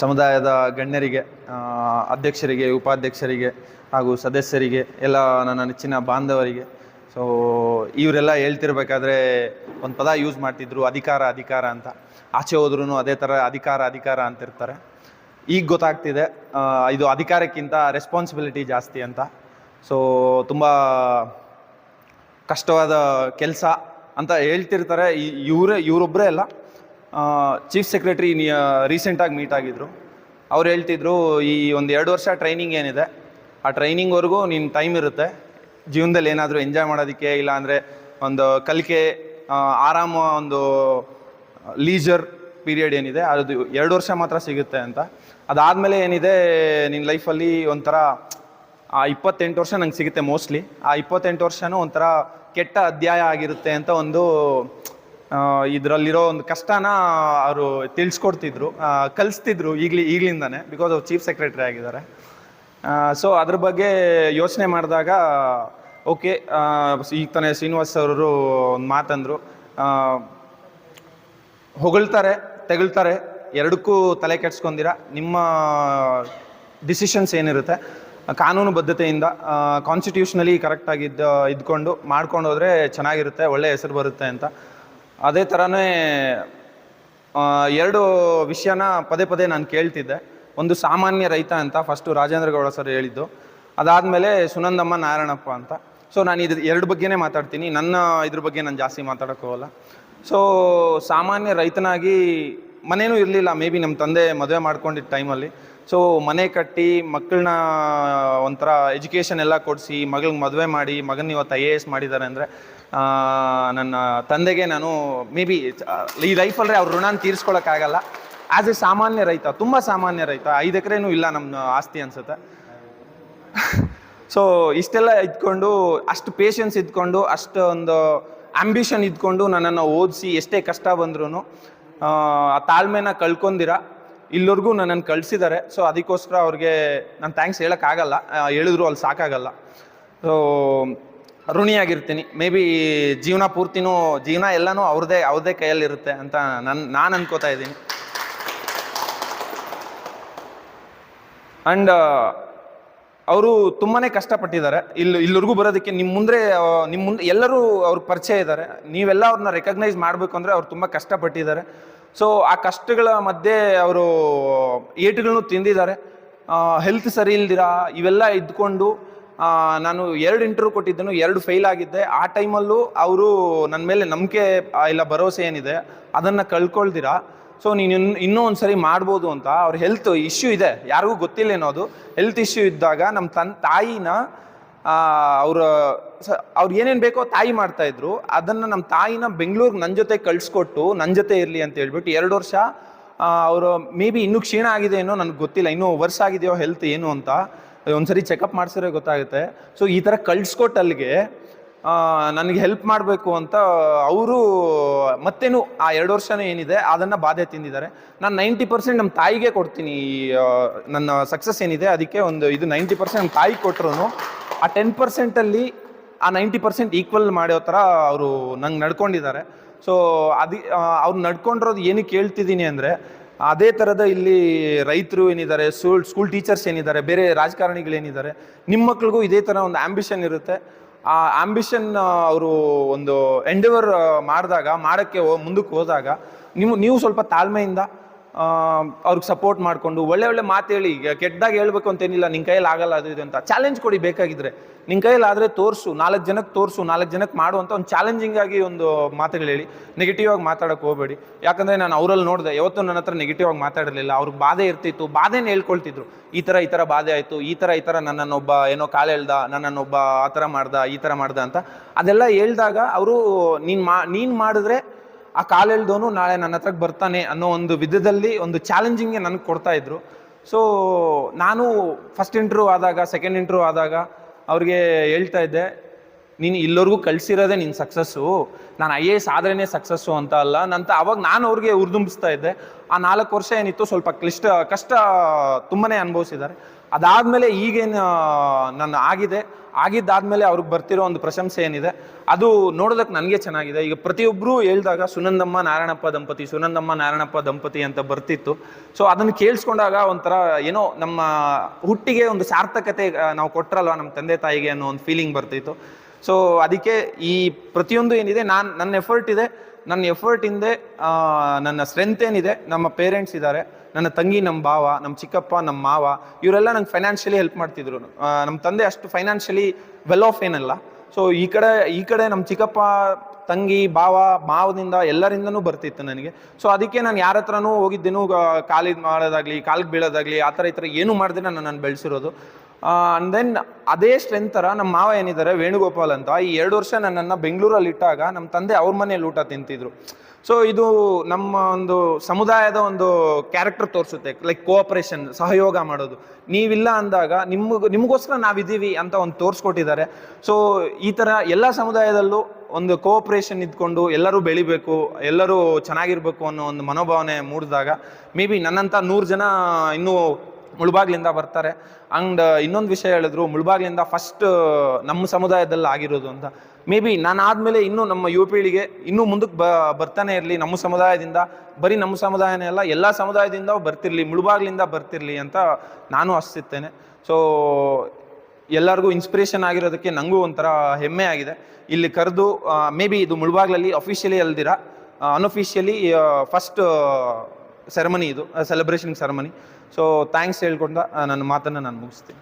ಸಮುದಾಯದ ಗಣ್ಯರಿಗೆ ಅಧ್ಯಕ್ಷರಿಗೆ, ಉಪಾಧ್ಯಕ್ಷರಿಗೆ ಹಾಗೂ ಸದಸ್ಯರಿಗೆ, ಎಲ್ಲ ನನ್ನ ನೆಚ್ಚಿನ ಬಾಂಧವರಿಗೆ. ಸೊ ಇವರೆಲ್ಲ ಹೇಳ್ತಿರ್ಬೇಕಾದ್ರೆ ಒಂದು ಪದ ಯೂಸ್ ಮಾಡ್ತಿದ್ರು, ಅಧಿಕಾರ ಅಧಿಕಾರ ಅಂತ. ಆಚೆ ಹೋದ್ರೂ ಅದೇ ಥರ ಅಧಿಕಾರ ಅಧಿಕಾರ ಅಂತಿರ್ತಾರೆ. ಈಗ ಗೊತ್ತಾಗ್ತಿದೆ ಇದು ಅಧಿಕಾರಕ್ಕಿಂತ ರೆಸ್ಪಾನ್ಸಿಬಿಲಿಟಿ ಜಾಸ್ತಿ ಅಂತ. ಸೊ ತುಂಬ ಕಷ್ಟವಾದ ಕೆಲಸ ಅಂತ ಹೇಳ್ತಿರ್ತಾರೆ. ಇವರೇ ಇವರೊಬ್ಬರೇ ಅಲ್ಲ. ಚೀಫ್ ಸೆಕ್ರೆಟರಿ ರೀಸೆಂಟಾಗಿ ಮೀಟ್ ಆಗಿದ್ರು. ಅವ್ರು ಹೇಳ್ತಿದ್ರು, ಈ ಒಂದು ಎರಡು ವರ್ಷ ಟ್ರೈನಿಂಗ್ ಏನಿದೆ, ಆ ಟ್ರೈನಿಂಗ್ವರೆಗೂ ನಿನ್ನ ಟೈಮ್ ಇರುತ್ತೆ. ಜೀವನದಲ್ಲಿ ಏನಾದರೂ ಎಂಜಾಯ್ ಮಾಡೋದಕ್ಕೆ ಇಲ್ಲಾಂದರೆ ಒಂದು ಕಲಿಕೆ ಆರಾಮ ಒಂದು ಲೀಜರ್ ಪೀರಿಯಡ್ ಏನಿದೆ, ಅದು ಎರಡು ವರ್ಷ ಮಾತ್ರ ಸಿಗುತ್ತೆ ಅಂತ. ಅದಾದಮೇಲೆ ಏನಿದೆ ನಿನ್ನ ಲೈಫಲ್ಲಿ ಒಂಥರ, ಆ ಇಪ್ಪತ್ತೆಂಟು ವರ್ಷ ನಂಗೆ ಸಿಗುತ್ತೆ ಮೋಸ್ಟ್ಲಿ ಆ ಇಪ್ಪತ್ತೆಂಟು ವರ್ಷನೂ ಒಂಥರ ಕೆಟ್ಟ ಅಧ್ಯಾಯ ಆಗಿರುತ್ತೆ ಅಂತ ಒಂದು ಇದರಲ್ಲಿರೋ ಒಂದು ಕಷ್ಟನ ಅವರು ತಿಳಿಸ್ಕೊಡ್ತಿದ್ರು ಕಲಿಸ್ತಿದ್ರು ಈಗಲಿ ಈಗಲಿಂದಾನೆ ಬಿಕಾಸ್ ಅವ್ರು ಚೀಫ್ ಸೆಕ್ರೆಟರಿ ಆಗಿದ್ದಾರೆ. ಸೊ ಅದ್ರ ಬಗ್ಗೆ ಯೋಚನೆ ಮಾಡಿದಾಗ ಓಕೆ ಈಗ ತಾನೇ ಶ್ರೀನಿವಾಸ್ ಅವರು ಒಂದು ಮಾತಂದರು ಹೊಗಳ್ತಾರೆ, ತೆಗಳ್ತಾರೆ, ಎರಡಕ್ಕೂ ತಲೆ ಕೆಡ್ಸ್ಕೊಂಡಿರ, ನಿಮ್ಮ ಡಿಸಿಷನ್ಸ್ ಏನಿರುತ್ತೆ, ಕಾನೂನು ಬದ್ಧತೆಯಿಂದ ಕಾನ್ಸ್ಟಿಟ್ಯೂಷನಲಿ ಕರೆಕ್ಟಾಗಿದ್ದು ಇದ್ಕೊಂಡು ಮಾಡ್ಕೊಂಡು ಹೋದರೆ ಚೆನ್ನಾಗಿರುತ್ತೆ ಒಳ್ಳೆಯ ಹೆಸರು ಬರುತ್ತೆ ಅಂತ. ಅದೇ ಥರನೇ ಎರಡು ವಿಷಯನ ಪದೇ ಪದೇ ನಾನು ಕೇಳ್ತಿದ್ದೆ. ಒಂದು ಸಾಮಾನ್ಯ ರೈತ ಅಂತ ಫಸ್ಟು ರಾಜೇಂದ್ರ ಗೌಡ ಸರ್ ಹೇಳಿದ್ದು. ಅದಾದಮೇಲೆ ಸುನಂದಮ್ಮ ನಾರಾಯಣಪ್ಪ ಅಂತ. ಸೊ ನಾನು ಇದ್ರ ಎರಡು ಬಗ್ಗೆನೇ ಮಾತಾಡ್ತೀನಿ. ನನ್ನ ಇದ್ರ ಬಗ್ಗೆ ನಾನು ಜಾಸ್ತಿ ಮಾತಾಡೋಕ್ಕೆ ಹೋಗಲ್ಲ. ಸೊ ಸಾಮಾನ್ಯ ರೈತನಾಗಿ ಮನೇನೂ ಇರಲಿಲ್ಲ. ಮೇ ಬಿ ನಮ್ಮ ತಂದೆ ಮದುವೆ ಮಾಡ್ಕೊಂಡಿದ್ದ ಟೈಮಲ್ಲಿ ಸೊ ಮನೆ ಕಟ್ಟಿ ಮಕ್ಕಳನ್ನ ಒಂಥರ ಎಜುಕೇಷನ್ ಎಲ್ಲ ಕೊಡಿಸಿ, ಮಗಳಿಗೆ ಮದುವೆ ಮಾಡಿ, ಮಗನ ಇವತ್ತು ಐ ಎ ಎಸ್ ಮಾಡಿದ್ದಾರೆ ಅಂದರೆ ನನ್ನ ತಂದೆಗೆ ನಾನು ಮೇ ಬಿ ಈ ಲೈಫಲ್ಲಿ ಅವ್ರ ಋಣನ ತೀರಿಸ್ಕೊಳಕ್ಕಾಗಲ್ಲ ಆ್ಯಸ್ ಎ ಸಾಮಾನ್ಯ ರೈತ, ತುಂಬ ಸಾಮಾನ್ಯ ರೈತ, ಐದು ಎಕರೆನೂ ಇಲ್ಲ ನಮ್ಮ ಆಸ್ತಿ ಅನ್ಸುತ್ತೆ. ಸೊ ಇಷ್ಟೆಲ್ಲ ಇದ್ಕೊಂಡು, ಅಷ್ಟು ಪೇಷನ್ಸ್ ಇದ್ಕೊಂಡು ಅಷ್ಟು ಒಂದು ಆಂಬಿಷನ್ ಇದ್ಕೊಂಡು ನನ್ನನ್ನು ಓದಿಸಿ ಎಷ್ಟೇ ಕಷ್ಟ ಬಂದ್ರೂ ಆ, ತಾಳ್ಮೆನ ಕಳ್ಕೊಂಡಿರ? ಇಲ್ಲಿವರೆಗೂ ನನ್ನನ್ನು ಕಳಿಸಿದ್ದಾರೆ. ಸೊ ಅದಕ್ಕೋಸ್ಕರ ಅವ್ರಿಗೆ ನಾನು ಥ್ಯಾಂಕ್ಸ್ ಹೇಳೋಕ್ಕಾಗಲ್ಲ. ಹೇಳಿದ್ರು ಅಲ್ಲಿ ಸಾಕಾಗಲ್ಲ. ಸೊ ಋಣಿಯಾಗಿರ್ತೀನಿ. ಮೇ ಬಿ ಜೀವನ ಪೂರ್ತಿನೂ, ಜೀವನ ಎಲ್ಲನೂ ಅವ್ರದ್ದೇ ಅವ್ರದ್ದೇ ಕೈಯಲ್ಲಿರುತ್ತೆ ಅಂತ ನನ್ನ ನಾನು ಅನ್ಕೋತಾ ಇದ್ದೀನಿ. ಆ್ಯಂಡ್ ಅವರು ತುಂಬಾ ಕಷ್ಟಪಟ್ಟಿದ್ದಾರೆ. ಇಲ್ಲಿ ಇಲ್ಲಿವರೆಗೂ ಬರೋದಕ್ಕೆ ನಿಮ್ಮ ಮುಂದೆ ನಿಮ್ಮ ಮುಂದೆ ಎಲ್ಲರೂ ಅವ್ರ ಪರಿಚಯ ಇದ್ದಾರೆ. ನೀವೆಲ್ಲ ಅವ್ರನ್ನ ರೆಕಗ್ನೈಸ್ ಮಾಡಬೇಕು ಅಂದರೆ ಅವ್ರು ತುಂಬ ಕಷ್ಟಪಟ್ಟಿದ್ದಾರೆ. ಸೊ ಆ ಕಷ್ಟಗಳ ಮಧ್ಯೆ ಅವರು ಏಟುಗಳನ್ನು ತಿಂದಿದ್ದಾರೆ. ಹೆಲ್ತ್ ಸರಿ ಇಲ್ದಿರ? ಇವೆಲ್ಲ ಇದ್ಕೊಂಡು ನಾನು ಎರಡು ಇಂಟರ್ವ್ಯೂ ಕೊಟ್ಟಿದ್ದನು ಎರಡು ಫೇಲ್ ಆಗಿದ್ದೆ. ಆ ಟೈಮಲ್ಲೂ ಅವರು ನನ್ನ ಮೇಲೆ ನಂಬಿಕೆ ಇಲ್ಲ ಭರವಸೆ ಏನಿದೆ, ಅದನ್ನು ಕಳ್ಕೊಳ್ದಿರಾ? ಸೊ ನೀನು ಇನ್- ಇನ್ನೂ ಒಂದು ಸರಿ ಮಾಡ್ಬೋದು ಅಂತ. ಅವ್ರ ಹೆಲ್ತ್ ಇಶ್ಯೂ ಇದೆ. ಯಾರಿಗೂ ಗೊತ್ತಿಲ್ಲ ಏನೋದು ಹೆಲ್ತ್ ಇಶ್ಯೂ ಇದ್ದಾಗ ನಮ್ಮ ತನ್ನ ತಾಯಿನ ಅವ್ರ ಅವ್ರು ಏನೇನು ಬೇಕೋ ತಾಯಿ ಮಾಡ್ತಾ ಇದ್ರು ಅದನ್ನು ನಮ್ಮ ತಾಯಿನ ಬೆಂಗಳೂರಿಗೆ ನನ್ನ ಜೊತೆ ಕಳಿಸ್ಕೊಟ್ಟು ನನ್ನ ಜೊತೆ ಇರಲಿ ಅಂತ ಹೇಳ್ಬಿಟ್ಟು ಎರಡು ವರ್ಷ ಅವರು ಮೇ ಬಿ ಇನ್ನೂ ಕ್ಷೀಣ ಆಗಿದೆ ಏನೋ ನನಗೆ ಗೊತ್ತಿಲ್ಲ ಇನ್ನೂ ವರ್ಷ ಆಗಿದೆಯೋ ಹೆಲ್ತ್ ಏನು ಅಂತ ಒಂದ್ಸರಿ ಚೆಕಪ್ ಮಾಡಿಸಿದ್ರೆ ಗೊತ್ತಾಗುತ್ತೆ. ಸೊ ಈ ಥರ ಕಳಿಸ್ಕೊಟ್ಟು ಅಲ್ಲಿಗೆ ಆ, ನನಗೆ ಹೆಲ್ಪ್ ಮಾಡಬೇಕು ಅಂತ ಅವರು ಮತ್ತೇನು ಆ ಎರಡು ವರ್ಷನೇ ಏನಿದೆ ಅದನ್ನು ಬಾಧೆ ತಿಂದಿದ್ದಾರೆ. ನಾನು ನೈಂಟಿ ಪರ್ಸೆಂಟ್ ನಮ್ಮ ತಾಯಿಗೆ ಕೊಡ್ತೀನಿ ನನ್ನ ಸಕ್ಸಸ್ ಏನಿದೆ ಅದಕ್ಕೆ ಒಂದು ಇದು ನೈಂಟಿ ಪರ್ಸೆಂಟ್ ನಮ್ಮ ತಾಯಿಗೆ ಕೊಟ್ಟರು ಆ ಟೆನ್ ಪರ್ಸೆಂಟಲ್ಲಿ ಆ ನೈಂಟಿ ಪರ್ಸೆಂಟ್ ಈಕ್ವಲ್ ಮಾಡೋ ಥರ ಅವರು ನಂಗೆ ನಡ್ಕೊಂಡಿದ್ದಾರೆ. ಸೊ ಅದು ಅವ್ರು ನಡ್ಕೊಂಡಿರೋದು ಏನಕ್ಕೆ ಹೇಳ್ತಿದ್ದೀನಿ ಅಂದರೆ, ಅದೇ ಥರದ ಇಲ್ಲಿ ರೈತರು ಏನಿದ್ದಾರೆ ಸ್ಕೂಲ್ ಸ್ಕೂಲ್ ಟೀಚರ್ಸ್ ಏನಿದ್ದಾರೆ, ಬೇರೆ ರಾಜಕಾರಣಿಗಳೇನಿದ್ದಾರೆ ನಿಮ್ಮ ಮಕ್ಳಿಗೂ ಇದೇ ಥರ ಒಂದು ಆಂಬಿಷನ್ ಇರುತ್ತೆ. ಆ ಆಂಬಿಷನ್ ಅವರು ಒಂದು ಎಂಡೆವರ್ ಮಾಡಿದಾಗ, ಮಾಡೋಕ್ಕೆ ಮುಂದಕ್ಕೆ ಹೋದಾಗ ನೀವು ನೀವು ಸ್ವಲ್ಪ ತಾಳ್ಮೆಯಿಂದ ಅವ್ರಿಗೆ ಸಪೋರ್ಟ್ ಮಾಡಿಕೊಂಡು ಒಳ್ಳೆ ಒಳ್ಳೆ ಮಾತು ಹೇಳಿ, ಈಗ ಕೆಟ್ಟದಾಗ ಹೇಳ್ಬೇಕು ಅಂತೇನಿಲ್ಲ ನಿನ್ನ ಕೈಯಲ್ಲಿ ಆಗಲ್ಲ ಅದು ಇದು ಅಂತ ಚಾಲೆಂಜ್ ಕೊಡಿ ಬೇಕಾಗಿದ್ರೆ. ನಿನ್ನ ಕೈಯಲ್ಲಿ ಆದರೆ ತೋರಿಸು, ನಾಲ್ಕು ಜನಕ್ಕೆ ತೋರಿಸು, ನಾಲ್ಕು ಜನಕ್ಕೆ ಮಾಡು ಅಂತ ಒಂದು ಚಾಲೆಂಜಿಂಗ್ ಆಗಿ ಒಂದು ಮಾತುಗಳು ಹೇಳಿ ನೆಗೆಟಿವ್ ಆಗಿ ಮಾತಾಡೋಕೆ ಹೋಗಬೇಡಿ. ಯಾಕಂದರೆ ನಾನು ಅವರಲ್ಲಿ ನೋಡಿದೆ, ಯಾವತ್ತೂ ನನ್ನ ಹತ್ರ ನೆಗೆಟಿವ್ ಆಗಿ ಮಾತಾಡಲಿಲ್ಲ, ಅವ್ರಿಗೆ ಬಾಧೆ ಇರ್ತಿತ್ತು, ಬಾಧೆನ ಹೇಳ್ಕೊಳ್ತಿದ್ರು. ಈ ಥರ ಈ ಥರ ಬಾಧೆ ಆಯಿತು, ಈ ಥರ ಈ ಥರ ನನ್ನನ್ನೊಬ್ಬ ಏನೋ ಕಾಲು ಹೇಳ್ದ ನನ್ನನ್ನೊಬ್ಬ ಆ ಥರ ಮಾಡ್ದ, ಈ ಥರ ಮಾಡ್ದ ಅಂತ ಅದೆಲ್ಲ ಹೇಳ್ದಾಗ ಅವರು, ನೀನು ಮಾ, ನೀನು ಮಾಡಿದ್ರೆ ಆ ಕಾಲೆಳ್ದೋನು ನಾಳೆ ನನ್ನ ಹತ್ರಕ್ಕೆ ಬರ್ತಾನೆ ಅನ್ನೋ ಒಂದು ವಿಧದಲ್ಲಿ ಒಂದು ಚಾಲೆಂಜಿಂಗ್ಗೆ ನನಗೆ ಕೊಡ್ತಾ ಇದ್ರು. ಸೊ ನಾನು ಫಸ್ಟ್ ಇಂಟ್ರ್ಯೂ ಆದಾಗ ಸೆಕೆಂಡ್ ಇಂಟ್ರ್ಯೂ ಆದಾಗ ಅವ್ರಿಗೆ ಹೇಳ್ತಾ ಇದ್ದೆ ನೀನು ಇಲ್ಲೋರ್ಗೂ ಕಳ್ಸಿರೋದೆ ನಿನ್ನ ಸಕ್ಸಸ್ಸು ನಾನು ಐ ಎ ಎಸ್ ಆದ್ರೇ ಸಕ್ಸಸ್ಸು ಅಂತ ಅಲ್ಲ. ನಂತ ಅವಾಗ ನಾನು ಅವ್ರಿಗೆ ಉರ್ದುಂಬಿಸ್ತಾ ಇದ್ದೆ. ಆ ನಾಲ್ಕು ವರ್ಷ ಏನಿತ್ತು ಸ್ವಲ್ಪ ಕ್ಲಿಷ್ಟ, ಕಷ್ಟ ತುಂಬನೇ ಅನುಭವಿಸಿದ್ದಾರೆ. ಅದಾದಮೇಲೆ ಈಗೇನು ನನ್ನ ಆಗಿದೆ. ಆಗಿದ್ದಾದಮೇಲೆ ಅವ್ರಿಗೆ ಬರ್ತಿರೋ ಒಂದು ಪ್ರಶಂಸೆ ಏನಿದೆ, ಅದು ನೋಡೋದಕ್ಕೆ ನನಗೆ ಚೆನ್ನಾಗಿದೆ. ಈಗ ಪ್ರತಿಯೊಬ್ಬರು ಹೇಳ್ದಾಗ ಸುನಂದಮ್ಮ ನಾರಾಯಣಪ್ಪ ದಂಪತಿ, ಸುನಂದಮ್ಮ ನಾರಾಯಣಪ್ಪ ದಂಪತಿ ಅಂತ ಬರ್ತಿತ್ತು. ಸೊ ಅದನ್ನು ಕೇಳಿಸ್ಕೊಂಡಾಗ ಒಂಥರ ಏನೋ ನಮ್ಮ ಹುಟ್ಟಿಗೆ ಒಂದು ಸಾರ್ಥಕತೆ ನಾವು ಕೊಟ್ರಲ್ವ ನಮ್ಮ ತಂದೆ ತಾಯಿಗೆ ಅನ್ನೋ ಒಂದು ಫೀಲಿಂಗ್ ಬರ್ತಿತ್ತು. ಸೊ ಅದಕ್ಕೆ ಈ ಪ್ರತಿಯೊಂದು ಏನಿದೆ, ನಾನು, ನನ್ನ ಎಫರ್ಟ್ ಇದೆ. ನನ್ನ ಎಫರ್ಟ್ ಹಿಂದೆ ನನ್ನ ಸ್ಟ್ರೆಂತ್ ಏನಿದೆ, ನಮ್ಮ ಪೇರೆಂಟ್ಸ್ ಇದ್ದಾರೆ. ನನ್ನ ತಂಗಿ ನಮ್ಮ ಭಾವ ನಮ್ಮ ಚಿಕ್ಕಪ್ಪ ನಮ್ಮ ಮಾವ, ಇವರೆಲ್ಲ ನಂಗೆ ಫೈನಾನ್ಷಿಯಲಿ ಹೆಲ್ಪ್ ಮಾಡ್ತಿದ್ರು. ನಮ್ಮ ತಂದೆ ಅಷ್ಟು ಫೈನಾನ್ಷಿಯಲಿ ವೆಲ್ ಆಫ್ ಏನಲ್ಲ. ಸೊ ಈ ಕಡೆ ಈ ಕಡೆ ನಮ್ಮ ಚಿಕ್ಕಪ್ಪ, ತಂಗಿ, ಭಾವ, ಮಾವದಿಂದ ಎಲ್ಲರಿಂದನೂ ಬರ್ತಿತ್ತು ನನಗೆ. ಸೊ ಅದಕ್ಕೆ ನಾನು ಯಾರ ಹತ್ರನೂ ಹೋಗಿದ್ದೇನು ಕಾಲಿಗೆ ಮಾಡೋದಾಗ್ಲಿ, ಕಾಲಿಗೆ ಬೀಳೋದಾಗಲಿ, ಆ ಥರ ಈ ಥರ ಏನೂ ಮಾಡಿದ್ರೆ ನಾನು ನಾನು ಬೆಳೆಸಿರೋದು. ಅಂಡ್ ದೆನ್ ಅದೇ ಸ್ಟ್ರೆಂತ್ ಥರ ನಮ್ಮ ಮಾವ ಏನಿದ್ದಾರೆ ವೇಣುಗೋಪಾಲ್ ಅಂತ, ಈ ಎರಡು ವರ್ಷ ನನ್ನನ್ನು ಬೆಂಗಳೂರಲ್ಲಿ ಇಟ್ಟಾಗ ನಮ್ಮ ತಂದೆ ಅವ್ರ ಮನೇಲಿ ಊಟ ತಿಂತಿದ್ರು. ಸೊ ಇದು ನಮ್ಮ ಒಂದು ಸಮುದಾಯದ ಒಂದು ಕ್ಯಾರೆಕ್ಟರ್ ತೋರಿಸುತ್ತೆ ಲೈಕ್ ಕೋಆಪರೇಷನ್ ಸಹಯೋಗ ಮಾಡೋದು. ನೀವಿಲ್ಲ ಅಂದಾಗ ನಿಮ್ಗೆ, ನಿಮಗೋಸ್ಕರ ನಾವಿದ್ದೀವಿ ಅಂತ ಒಂದು ತೋರಿಸ್ಕೊಟ್ಟಿದ್ದಾರೆ. ಸೊ ಈ ಥರ ಎಲ್ಲ ಸಮುದಾಯದಲ್ಲೂ ಒಂದು ಕೋಆಪರೇಷನ್ ಇದ್ಕೊಂಡು ಎಲ್ಲರೂ ಬೆಳಿಬೇಕು, ಎಲ್ಲರೂ ಚೆನ್ನಾಗಿರ್ಬೇಕು ಅನ್ನೋ ಒಂದು ಮನೋಭಾವನೆ ಮೂಡಿದಾಗ ಮೇ ಬಿ ನನ್ನಂಥ ನೂರು ಜನ ಇನ್ನೂ ಮುಳ್ಬಾಗ್ಲಿಂದ ಬರ್ತಾರೆ. ಅಂಡ್ ಇನ್ನೊಂದು ವಿಷಯ ಹೇಳಿದ್ರು, ಮುಳ್ಬಾಗ್ಲಿಂದ ಫಸ್ಟ್ ನಮ್ಮ ಸಮುದಾಯದಲ್ಲಿ ಆಗಿರೋದು ಅಂತ. ಮೇ ಬಿ ನಾನು ಆದಮೇಲೆ ಇನ್ನೂ ನಮ್ಮ ಯುವ ಪೀಳಿಗೆ ಇನ್ನೂ ಮುಂದಕ್ಕೆ ಬ, ಬರ್ತಾನೆ ಇರಲಿ, ನಮ್ಮ ಸಮುದಾಯದಿಂದ, ಬರೀ ನಮ್ಮ ಸಮುದಾಯನೇ ಅಲ್ಲ, ಎಲ್ಲ ಸಮುದಾಯದಿಂದ ಬರ್ತಿರ್ಲಿ, ಮುಳುಬಾಗ್ಲಿಂದ ಬರ್ತಿರ್ಲಿ ಅಂತ ನಾನು ಆಶಿಸುತ್ತೇನೆ. ಸೊ ಎಲ್ಲರಿಗೂ ಇನ್ಸ್ಪಿರೇಷನ್ ಆಗಿರೋದಕ್ಕೆ ನನಗೂ ಒಂಥರ ಹೆಮ್ಮೆ ಆಗಿದೆ. ಇಲ್ಲಿ ಕರೆದು ಮೇ ಬಿ ಇದು ಮುಳುಬಾಗ್ಲಲ್ಲಿ ಅಫಿಷಿಯಲಿ ಅಲ್ದಿರ ಅನ್ಅಫಿಷಿಯಲಿ ಫಸ್ಟ್ ಸೆರೆಮನಿ ಇದು ಸೆಲೆಬ್ರೇಷನ್ ಸೆರೆಮನಿ ಸೊ ಥ್ಯಾಂಕ್ಸ್ ಹೇಳ್ಕೊಂಡ ನನ್ನ ಮಾತನ್ನು ನಾನು ಮುಗಿಸ್ತೀನಿ.